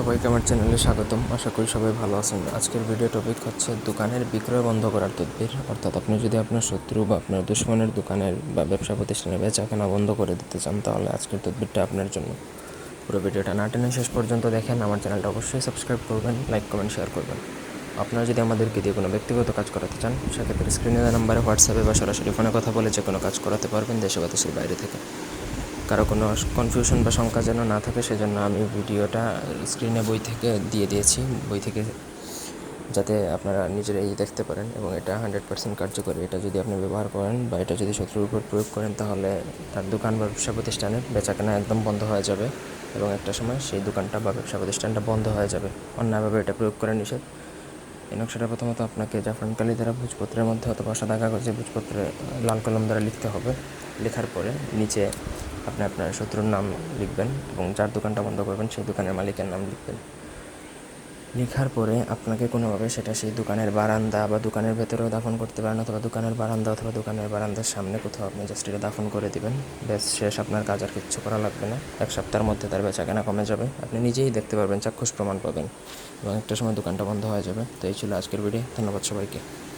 সবাইকে আমার চ্যানেলে স্বাগতম। আশা করি সবাই ভালো আছেন। আজকের ভিডিও টপিক হচ্ছে দোকানের বিক্রয় বন্ধ করার তদবির। অর্থাৎ আপনি যদি আপনার শত্রু বা আপনার দুশ্মনের দোকানের বা ব্যবসা প্রতিষ্ঠানের বেচাকেনা বন্ধ করে দিতে চান, তাহলে আজকের তদবিরটা আপনার জন্য। পুরো ভিডিওটা না টেনে শেষ পর্যন্ত দেখেন। আমার চ্যানেলটা অবশ্যই সাবস্ক্রাইব করবেন লাইক কমেন্ট শেয়ার করবেন। আপনারা যদি আমাদেরকে দিয়ে কোনো ব্যক্তিগত কাজ করাতে চান, সেক্ষেত্রে স্ক্রিনে নাম্বারে হোয়াটসঅ্যাপে বা সরাসরি ফোনে কথা বলে যে কোনো কাজ করাতে পারবেন দেশে বা দেশের বাইরে থেকে। কারও কোনো কনফিউশন বা শঙ্কা যেন না থাকে, সেজন্য আমি ভিডিওটা স্ক্রিনে বই থেকে দিয়ে দিয়েছি। বই থেকে যাতে আপনারা নিজেরাই দেখতে পারেন এবং এটা হান্ড্রেড পার্সেন্ট কার্যকরী। এটা যদি আপনি ব্যবহার করেন বা এটা যদি শত্রুর উপর প্রয়োগ করেন, তাহলে তার দোকান বা ব্যবসা প্রতিষ্ঠানের বেচাকেনা একদম বন্ধ হয়ে যাবে এবং একটা সময় সেই দোকানটা বা ব্যবসা প্রতিষ্ঠানটা বন্ধ হয়ে যাবে। অন্যায়ভাবে এটা প্রয়োগ করা নিষেধ। এই নকশাটা প্রথমত আপনাকে জাফরান কালি দ্বারা ভোজপত্রের মধ্যে অথবা সাদা কাগজে ভোজপত্রে লাল কলম দ্বারা লিখতে হবে। লেখার পরে নিচে আপনি আপনার শত্রুর নাম লিখবেন এবং যার দোকানটা বন্ধ করবেন সেই দোকানের মালিকের নাম লিখবেন। লেখার পরে আপনাকে কোনোভাবে সেটা সেই দোকানের বারান্দা বা দোকানের ভেতরেও দাফন করতে পারেন অথবা দোকানের বারান্দা অথবা দোকানের বারান্দার সামনে কোথাও আপনি জাস্ট এটা দাফন করে দিবেন। ব্যাস, শেষ আপনার কাজ আর কিচ্ছু করা লাগবে না। এক সপ্তাহের মধ্যে তার বেচা কেনা কমে যাবে। আপনি নিজেই দেখতে পারবেন চাক্ষুষ প্রমাণ পাবেন এবং একটা সময় দোকানটা বন্ধ হয়ে যাবে। তো এই ছিল আজকের ভিডিও ধন্যবাদ সবাইকে।